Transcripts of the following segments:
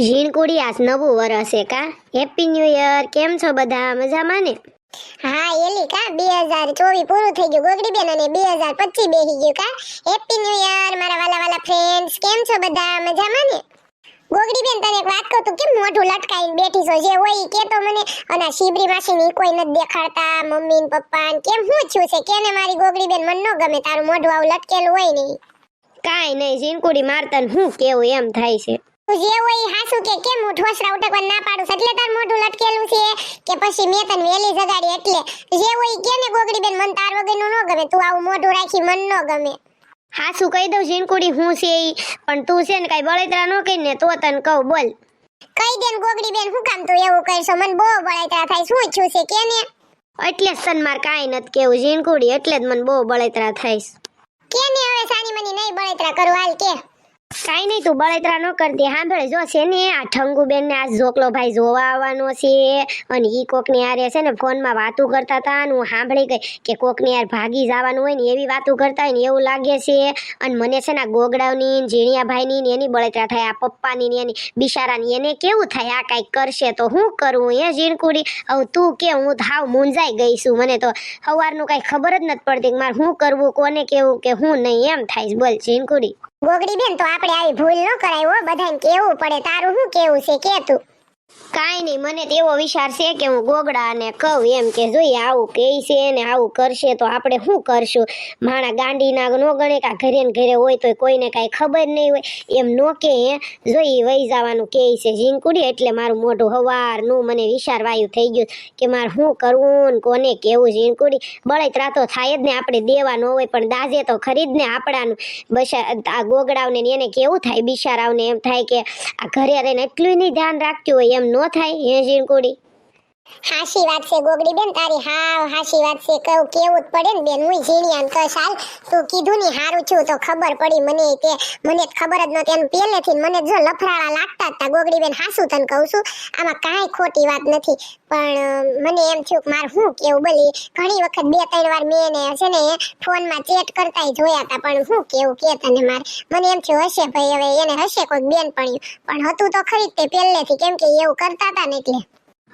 ઝીણકુડી આજ નવું વરસ છે કા? હેપી ન્યુ યર કેમ છો બધા? મજામાં ને? હા એલી કા? બે હજાર ચોવીસ પૂરું થઈ ગયું. ગોગડી બેન અને બે હજાર પચીસ બેસી ગયું કા? હેપી ન્યુ યર મારા વાલા વાલા ફ્રેન્ડ્સ કેમ છો બધા? મજામાં ને? ગોગડી બેન તને એક વાત કહું તું કેમ મોઢું લટકાઈને બેઠી છો? જે હોય કે તો મને. અને શિબરી માસી ની કોઈ નથી દેખાડતા. મમ્મી ને પપ્પા ને કેમ? હું છું છે? કેને મારી ગોગડી બેન? મને ન ગમે. તારું મોઢું આવું લટકેલું હોય ને ઈ. કાંઈ નહીં ઝીણકુડી મારતા હું કેવું એમ થાય છે. જે હોય ઈ હાસુ કે કેમ હું ઠોસરા ઉટકવા ના પાડું એટલે તાર મોઢું લટકેલું છે કે પછી મેં તને વેલી જગાડી એટલે. જે હોય કે ને ગોગડી બેન મન તાર વગરનું ન ગમે. તું આવું મોઢું રાખી મન ન ગમે. હાસું કહી દઉં ઝીણકુડી, હું છે પણ તું છે ને કઈ બળતરા ન કહી ને તો તને કહું, બોલ. કઈ દેન ગોગડી બેન હું કામ તું એવું કરશો મને બહુ બળતરા થાય શું ઈચ્છું છે કે ને એટલે જ તને મારે કાંઈ નથી કેવું ઝીણકુડી. એટલે જ મને બહુ બળતરા થાય કે ને હવે સાની મની નહીં બળતરા કરું? હાલ કે. કાંઈ નહીં, તું બળતરા ન કરતી સાંભળે. જો છે ને, આ ઠંગુબેન ને આ જોકલો ભાઈ જોવા આવવાનો છે, અને ઈ કોકની હારે છે ને ફોનમાં વાતું કરતા હતા હું સાંભળી ગઈ કે કોકની યાર ભાગી જવાનું હોય ને, એવી વાતું કરતા હોય ને, એવું લાગે છે. અને મને છે ને, આ ગોગડાવની ને ઝીણિયાભાઈની ને, એની બળતરા થાય, આ પપ્પાની ને, એની બિચારાની, એને કેવું થાય, આ કાંઈક કરશે તો હું કરું? એ ઝીણકુડી? હવે તું કે, હું થાવ મૂંઝાઈ ગઈ છું. મને તો સવારનું કાંઈ ખબર જ નથી પડતી કે મારે શું કરવું, કોને કેવું કે હું નહીં, એમ થાય બોલ, ઝીણકુડી. ગોગડી બેન તો આપણે આવી ભૂલ ન કરાય હો, બધાને કેવું પડે, તારું શું કેવું છે? કે તું? કાંઈ નહીં, મને તો એવો વિચાર છે કે હું ગોગડાને કહું એમ કે જોઈએ આવું કે છે ને આવું કરશે તો આપણે શું કરશું? માણા ગાંડીના નો ગણે કા ઘરે ને ઘરે હોય તો કોઈને કાંઈ ખબર નહીં હોય. એમ નો કે હે વહી જવાનું કે છે ઝીંકુડી એટલે મારું મોઢું હવારનું મને વિચાર વાયુ થઈ ગયું કે મારે શું કરવું કોને કેવું ઝીંકુડી બળતરા તો થાય જ ને આપણે દેવા ન હોય પણ દાજે તો ખરીદ ને આપણાનું. બસ આ ગોગડાવને એને કેવું થાય બિચારાવને એમ થાય કે આ ઘરે રહીને એટલું નહીં ધ્યાન રાખતું હોય એમ. ન થાય હે ઝીણકુડી હાશી વાત છે ગોગડી બેન, તારી હાવ હાશી વાત છે. કહું, કેવું જ પડે ને બેન હું ઝીણિયાન તો હાલ તું કીધું ને હારું છું, તો ખબર પડી મને કે મને ખબર જ નહોતી. અને પહેલેથી મને જો લફરાળા લાગતા હતા ગોગડી બેન, હાસું તને કહું છું, આમાં કાંઈ ખોટી વાત નથી. પણ મને એમ થયું કે મારે શું કેવું? બોલી ઘણી વખત બે, ત્રણ વાર મેં એને છે ને ફોનમાં ચેટ કરતા જોયા હતા પણ શું કેવું કે તને મારે? મને એમ થયું, હશે ભાઈ, હવે એને હશે કોઈક બેન પણ હતું તો ખરી જ તે પહેલેથી, કેમ કે એવું કરતા હતા ને એટલે.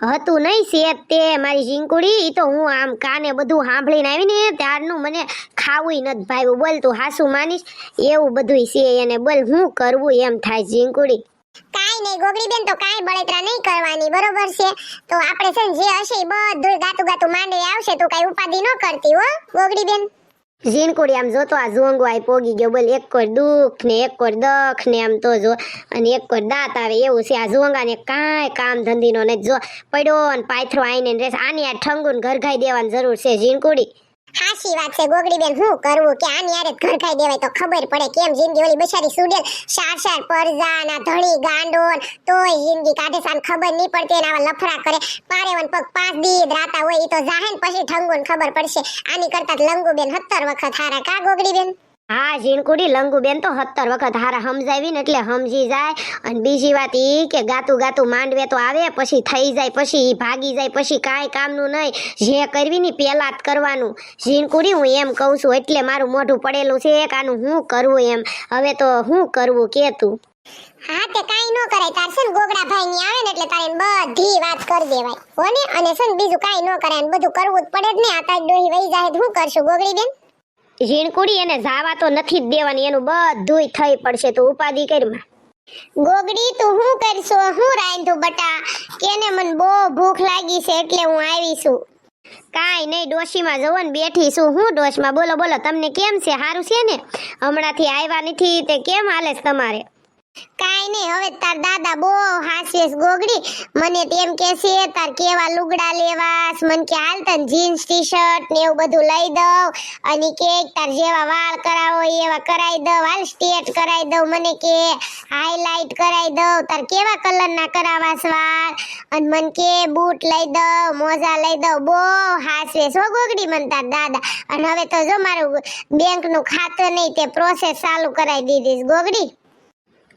હતું નહીં સેત તે મારી ઝીંકુડી તો હું આમ કાને બધું સાંભળીને આવીને ત્યારનું મને ખાવું નથી ભાવ્યું. બોલ તું હાસું માનીશ? એવું બધું છે એને. બોલ, હું કરવું એમ થાય ઝીંકુડી. કાઈ નહીં ગોગડી બેન, તો કાઈ બળતરા નહીં કરવાની. બરોબર છે? તો આપણે છે જે હશે બધું ગાતું ગાતું માંડે આવશે. તો કાઈ ઉપાધિ ન કરતી હો, ગોગડી બેન. ઝીણકુડી આમ જોતો આ ઝોંગો આય પોગી ગયો. બોલ એક કોર દુઃખ ને એક કોર દખ ને આમ તો જો. અને એક કોર દાંત આવે એવું છે. આ ઝોંગાને કાંઈ કામ ધંધીનો ને જો પડ્યો અને પાથરો આવીને રહેશે આની આ ઠંગુને ઘર ખાઈ દેવાની જરૂર છે ઝીણકુડી હાસી વાત છે ગોગડી બેન હું કરવું? કે આની ઘર ખાઈ દેવાય તો ખબર પડે કેમ જિંદગી ઓલી બિચારી સુડેલ શાર શાર પરજા ના ધણી ગાંડોન, તોય જિંદગી કાઢે સાન ખબર નહીં પડતી એના લફરા કરે. પારેવન પગ પાંચ દી રાતા હોય એ તો જાહેન પછી ઠંગુન ખબર પડશે. આની કરતા લંગુ બેન 70 વખત હારા, કા ગોગડી બેન હા, ઝીણકુડી, લંગુબેન તો સત્તર વખત હારા સમજાવી ને એટલે સમજી જાય. અને બીજી વાત એ કે ગાતું ગાતું માંડવે તો આવે, પછી થઈ જાય, પછી ભાગી જાય, પછી કાંઈ કામનું નહીં. જે કરવી ને પહેલાં જ કરવાનું. ઝીણકુડી, હું એમ કહું છું, એટલે મારું મોઢું પડેલું છે એક, આનું હું કરવું એમ. હવે તો હું કરવું કે તું? હા, તે કાઈ ન કરાય. તાર છે ને ગોગડા ભાઈ ની આવે ને એટલે તારે બધી વાત કરી દેવાય. હો ને અને છે ને બીજું કાઈ ન કરાય. બધું કરવું જ પડે જ ને. આ તારી ડોહી વહી જાય હું કરશું ગોગડી બેન ઝીણકુડી એને જાવા તો નથી જ દેવાની, એનું બધુંય થઈ પડશે, તું ઉપાધિ કરમાં ગોગડી, તું હું કરશો? હું રાંધું બટા? કેને મને બહુ ભૂખ લાગી છે એટલે હું આવી છું. કાંઈ નહીં, ડોશીમાં જવો ને બેઠી છું. હું ડોશમાં? બોલો બોલો, તમને કેમ છે? સારું છે ને? હમણાંથી આવ્યા નથી, તે કેમ હાલે તમારે? કાઈ નહીં, હવે તાર દાદા બહુ હાસ્યસ ગોગડી. મને તેમ કે છે, તાર કેવા લુગડા લેવાસ? મન કે હાલ તન જીન્સ ટી શર્ટ ને એવું બધું લઈ દઉં. અને કે તાર જેવા વાળ કરાવો એવા કરાઈ દઉં. હાલ સ્ટેટ કરાઈ દઉં, મને કે હાઈલાઇટ કરાઈ દઉં. તાર કેવા કલરના કરાવાસ વાળ? અને મન કે બૂટ લઈ દઉં, મોજા લઈ દઉં. બહુ હાસ્યસ. હો ગોગડી મન તાર દાદા. અને હવે તો જો મારું બેંકનું ખાતું નહીં, તે પ્રોસેસ ચાલુ કરાવી દીધી ગોગડી?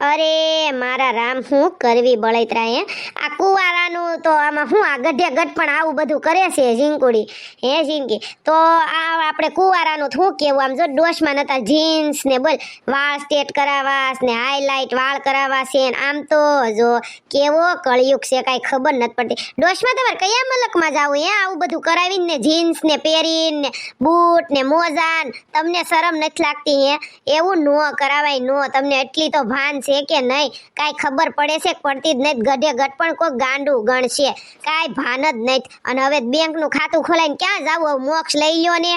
અરે, મારા રામ, હું કરવી બળૈત્રા હે? આ કુવારાનું તો આમાં હું આ ગઢે ગઢ પણ આવું બધું કરે છે, ઝીંકુડી? હે, ઝીંકી? તો આ આપણે કુવારાનું શું કેવું આમ જો ડોશમાં નતા, જીન્સ ને બોલ, વાળ સ્ટેટ કરાવાસ ને હાઈલાઇટ વાળ કરાવા છે ને, આમ તો જો કેવો કળયુગ છે, કાંઈ ખબર નથી પડતી. ડોશમાં તમારે કયા મલકમાં જવું, હે? આવું બધું કરાવીને ને જીન્સ ને પહેરીને બૂટ ને મોજા તમને શરમ નથી લાગતી, હે? એવું ન કરાવાય, નો, તમને એટલી તો ભાન છે. કે નહીં? કાંઈ ખબર પડે છે? પડતી જ નહીં. ગઢે ગઢ પણ કોઈ ગાંડું ગણશે. કાંઈ ભાન જ નહીં. અને હવે બેંકનું ખાતું ખોલાઈને ક્યાં જાવું? મોક્ષ લઈ લ્યો ને.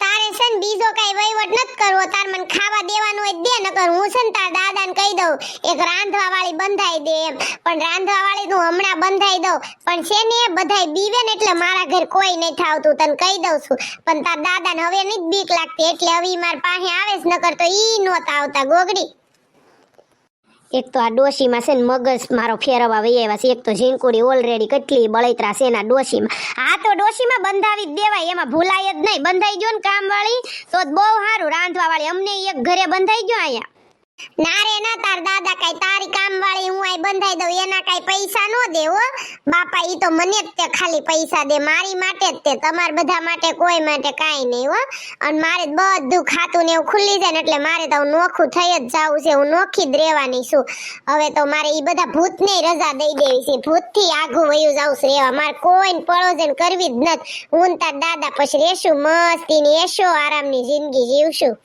તારે છે ને બીજો કઈ વહીવટ નથી કરવો. તાર મને ખાવા દેવાનું હોય દે નકર હું છે ને તાર દાદાને કહી દઉં. એક રાંધવા વાળી બંધાઈ દે એમ. પણ રાંધવા વાળી તું હમણાં બંધાઈ દઉં. પણ છે ને બધાય બીવે ને એટલે મારા ઘર કોઈ નહીં થાવતું. તને કહી દઉં છું. પણ તાર દાદાને હવે નહીં બીક લાગતી. એટલે હવે માર પાસે આવે જ નકર તો ઈ નહોતા આવતા. ગોગડી. એક તો આ ડોશીમાં છે ને મગજ મારો ફેરવવા વહી આવ્યા છે. એક તો ઝીંકુડી ઓલરેડી કેટલી બળતરા છે એના ડોશીમાં. આ તો ડોશીમાં બંધાવી જ દેવાય, એમાં ભૂલાય જ નહીં. બંધાઈ ગયો ને કામવાળી, તો બહુ સારું. રાંધવા વાળી અમને એક ઘરે બંધાઈ ગયો અહીંયા. ના રે, ના, તાર દાદા કઈ તારી કામ વાળી હું આય બંધાઈ દઉં, એના કઈ પૈસા નો દેવો બાપા, ઈ તો મને જ તે ખાલી પૈસા દે, મારી માટે જ તે, તમાર બધા માટે, કોઈ માટે કાઈ નહીં હો. અને મારે બધું ખાતું ને એવું ખુલ્લી જાય ને એટલે મારે તો નોખું થઈ જ જાવું છે, હું નોખી જ રહેવાની છું. હવે તો મારે ઈ બધા ભૂતને રજા દઈ દેવી છે, ભૂતથી આઘું વયું જાવું છે રહેવા. મારે કોઈને પડોજન કરવી જ નથી. હું તાર દાદા પછી રહેશું, મસ્તીની એશો, આરામની જિંદગી જીવશું.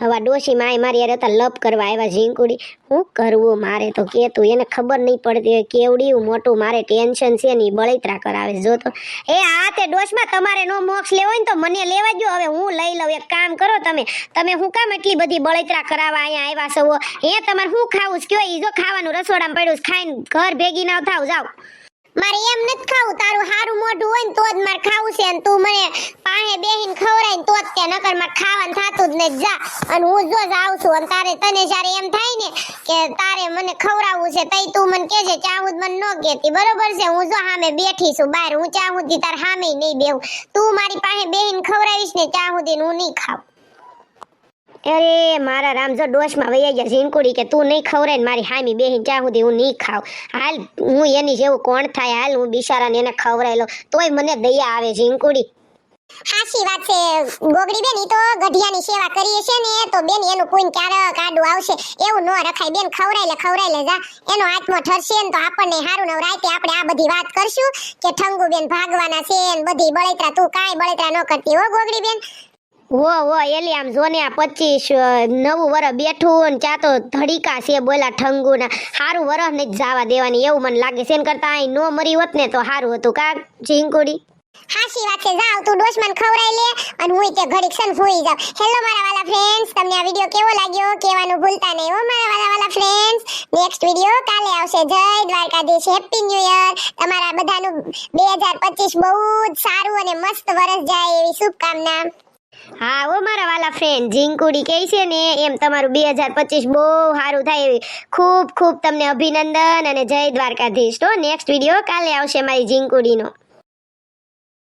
હવે ડોશી માય મારી યાર હતા લપ કરવા આવ્યા ઝીંકુડી. શું કરવું મારે તો કેતું એને ખબર નહીં પડતી હોય કેવડી મોટું મારે ટેન્શન છે ને બળૈત્રા કરાવે. જો તો. એ આ તે ડોશમાં તમારે નો મોક્ષ લેવો હોય ને તો મને લેવા જો હવે હું લઈ લઉં. એક કામ કરો તમે. તમે હું કામ એટલી બધી બળતરા કરાવવા અહીંયા આવ્યા છો? એ તમારે શું ખાવું કયો? ઈ જો ખાવાનું રસોડામાં પડ્યું ખાઈને ઘર ભેગી ના થાવ. જાવ મારે એમ નથી ખાવું, તારું હારું મોઢું હોય ને તો જ મારે ખાવું છે અને તું મને પાસે બેહીને ખવડાય ને તો જ તે નકર મારે ખાવાનું થતું જ નથી જા, અને હું જો જાઉં છું અને તારે તને જ્યારે એમ થાય ને કે તારે મને ખવડાવવું છે તઈ તું મને કહેજે ચાહું જ મને ન કહેતી. બરોબર છે? હું જો સામે બેઠી છું બહાર, હું ચાહું તી તાર સામે નહીં બેહું. તું મારી પાસે બેહીને ખવડાવીશ ને ચાહું હું નહીં ખાઉં. અરે, મારા રામ ડોશમાં વૈયા ગયા ઝીણકુડી કે તું નહીં ખવરે ને મારી હામી બેહીને ચા સુધી હું નહીં ખાવ હાલ હું એની જેવું કોણ થાય? હાલ હું બિચારાને એને ખવરાયેલો. તોય મને દયા આવે ઝીણકુડી. હાચી વાત છે. ગોગડી બેન તો ગઢિયાની સેવા કરીએ છે ને, તો બેન, એનું કોઈ ક્યારે કાડું આવશે. એવું ન રખાય. બેન ખવરાઈ લે ખવરાઈ લે જા. એનો આત્મો ઠરશે ને તો આપણને સારું નવ રાતે આપણે આ બધી વાત કરશું કે ઠંગુ બેન ભાગવાના છે ને બધી બળેતરા તું કાંઈ બળેતરા ન કરતી હો ગોગડી બેન. વો વો એલી આમ જોને પચીસ નવું વરસ બેઠું ચા તો ધડીકા છે બોલા ઠંગુના. સારું વરસ ને જવા દેવાની એવું મને લાગે છે. કરતા અહીં નો મરી હોત ને તો સારું હતું કા, ઝીંકુડી? હાશી વાત છે. જાવ તું ડોશમાન ખવરાઈ લે અને હું તે ઘડીક સન ફૂઈ જાવ હેલો મારા વાલા ફ્રેન્ડ્સ તમને આ વિડિયો કેવો લાગ્યો? કહેવાનું ભૂલતા નહીં હો મારા વાલા વાલા ફ્રેન્ડ્સ નેક્સ્ટ વિડિયો કાલે આવશે. જય દ્વારકાધીશ. હેપી ન્યુ યર તમારા બધાનું 2025 બહુ જ સારું અને મસ્ત વરસ જાય એવી શુભકામના. હા, ઓ મારા વાલા ફ્રેન્ડ ઝીંકુડી કહે છે ને, એમ તમારું બે હજાર પચીસ બહુ સારું થાય એવી. ખૂબ ખૂબ તમને અભિનંદન અને જય દ્વારકાધીશ. તો નેક્સ્ટ વીડિયો કાલે આવશે મારી ઝીંકુડીનો